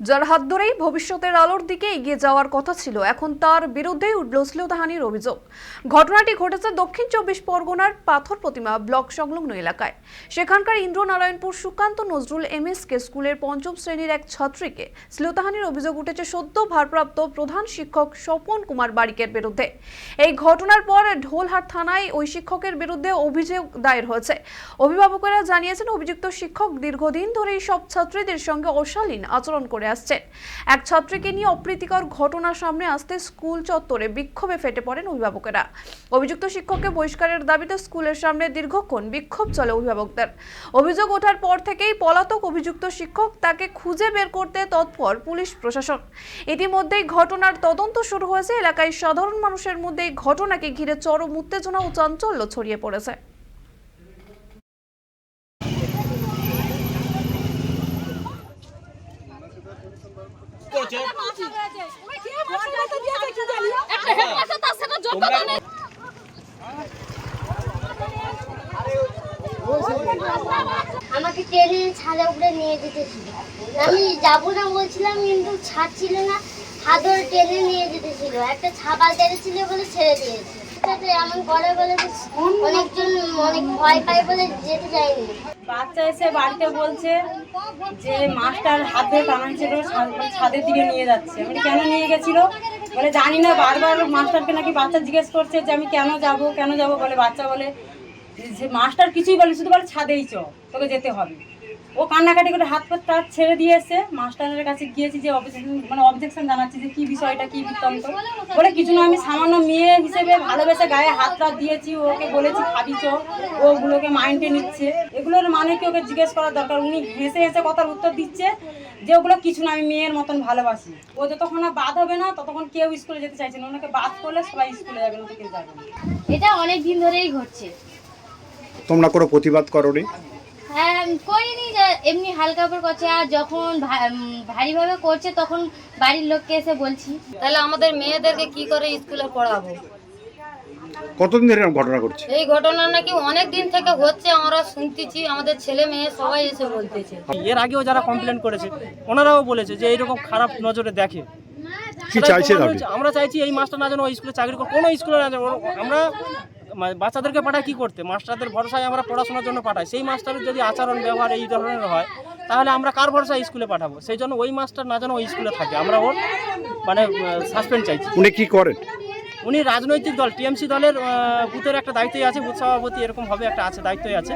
যার হাত ধরেই ভবিষ্যতের আলোর দিকে এগিয়ে যাওয়ার কথা ছিল, এখন তার বিরুদ্ধেই উঠল শ্লীলতাহানির অভিযোগ। ঘটনাটি ঘটেছে দক্ষিণ চব্বিশ পরগনার পাথর প্রতিমা ব্লক সংলগ্ন এলাকায়। সেখানকার Indranarayanpur Sukanta Nazrul M S K স্কুলের পঞ্চম শ্রেণির এক ছাত্রীকে শ্লীলতাহানির অভিযোগ উঠেছে সদ্য ভারপ্রাপ্ত প্রধান শিক্ষক স্বপন কুমার বারিকের বিরুদ্ধে। এই ঘটনার পর ঢোলহাট থানায় ওই শিক্ষকের বিরুদ্ধে অভিযোগ দায়ের হয়েছে। অভিভাবকেরা জানিয়েছেন, অভিযুক্ত শিক্ষক দীর্ঘদিন ধরে এই সব ছাত্রীদের সঙ্গে অশালীন আচরণ করে আসছেন। এক ছাত্রীকে নিয়ে অপ্রীতিকর ঘটনা সামনে আসতে স্কুল চত্বরে বিক্ষোভে ফেটে পড়েন অভিভাবকেরা। অভিযুক্ত শিক্ষককে বহিষ্কারের দাবিতে স্কুলের সামনে দীর্ঘক্ষণ বিক্ষোভ চলে অভিভাবকদের। অভিযোগ ওঠার পর থেকেই পলাতক অভিযুক্ত শিক্ষক তাকে খুঁজে বের করতে তৎপর পুলিশ প্রশাসন। ইতিমধ্যেই ঘটনার তদন্ত শুরু হয়েছে। এলাকায় সাধারণ মানুষের মধ্যে এই ঘটনাকে ঘিরে চরম উত্তেজনা ও চাঞ্চল্য ছড়িয়ে পড়েছে। আমাকে টেনে ছাদে উপরে নিয়ে যেতেছিল আমি যাব না বলছিলাম কিন্তু ছাদ ছিল না। হাত ধরে টেনে নিয়ে যেতেছিল একটা ছাপাল টেনেছিল বলে ছেড়ে দিয়েছে। বাচ্চা এসে বাড়িতে বলছে যে মাস্টার হাত ধরে টানাচ্ছিল ছাদ- ছাদের দিকে নিয়ে যাচ্ছে। আমি কেন নিয়ে গেছিল? বলে, জানি না, বারবার মাস্টারকে নাকি বাচ্চা জিজ্ঞেস করছে যে আমি কেন যাব কেন যাব? বলে, বাচ্চা বলে, যে মাস্টার কিছুই বলে, শুধু বলে, ছাদেই চ, তোকে যেতে হবে। ও কান্নাকাটি করে হাত পাত তার ছেড়ে দিয়েছে। মাস্টারের কাছে গিয়েছি যে অবজেকশন মানে অবজেকশন জানাচ্ছি যে কি বিষয়টা কি বৃত্তান্ত। বলে কিছু না আমি সামান্য মেয়ে হিসেবে ভালোবেসে গায়ে হাত টাত দিয়েছি ওকে বলেছি খাবি চ ওগুলোকে মাইন্ডে নিচ্ছে। এগুলোর মানে কি ওকে জিজ্ঞেস করার দরকার? উনি হেসে হেসে কথার উত্তর দিচ্ছে যে ওগুলো কিছু না আমি মেয়ের মতন ভালোবাসি। ও যতক্ষণ না বাদ হবে না ততক্ষণ কেউ স্কুলে যেতে চাইছে না। ওনাকে বাদ করলে সবাই স্কুলে যাবে না কেউ যাবে না। এটা অনেক দিন ধরেই ঘটছে। তোমরা কোনো প্রতিবাদ করনি? হ্যাঁ করিনি যে এমনি হালকা করে করছে আর যখন ভারীভাবে করছে তখন বাড়ির লোককে এসে বলছি। তাহলে আমাদের মেয়েদেরকে কি করে স্কুলে পড়াবো? কতদিন ধরে এরকম ঘটনা ঘটছে? এই ঘটনা নাকি অনেক দিন থেকে হচ্ছে আমরা শুনতেছি আমাদের ছেলে মেয়ে সবাই এসে বলতেছে। এর আগেও যারা কমপ্লেন করেছে ওনারাও বলেছে যে এইরকম খারাপ নজরে দেখে। কি চাইছেন। আমরা চাইছি এই মাস্টার না যেন ওই স্কুলে চাকরি করে কোনো স্কুলে না যেন ওর- আমরা বাচ্চাদেরকে পাঠায় কি করতে? মাস্টারদের ভরসায় আমরা পড়াশোনার জন্য পাঠাই। সেই মাস্টারের যদি আচরণ ব্যবহার এই ধরনের হয় তাহলে আমরা কার ভরসায় স্কুলে পাঠাবো? সেই জন্য ওই মাস্টার না যেন ওই স্কুলে থাকে। আমরা ওর মানে সাসপেন্ড চাইছি। উনি কি করেন? উনি রাজনৈতিক দল টিএমসি দলের বুথের একটা দায়িত্বই আছে বুথ সভাপতি এরকম হবে একটা আছে দায়িত্বই আছে।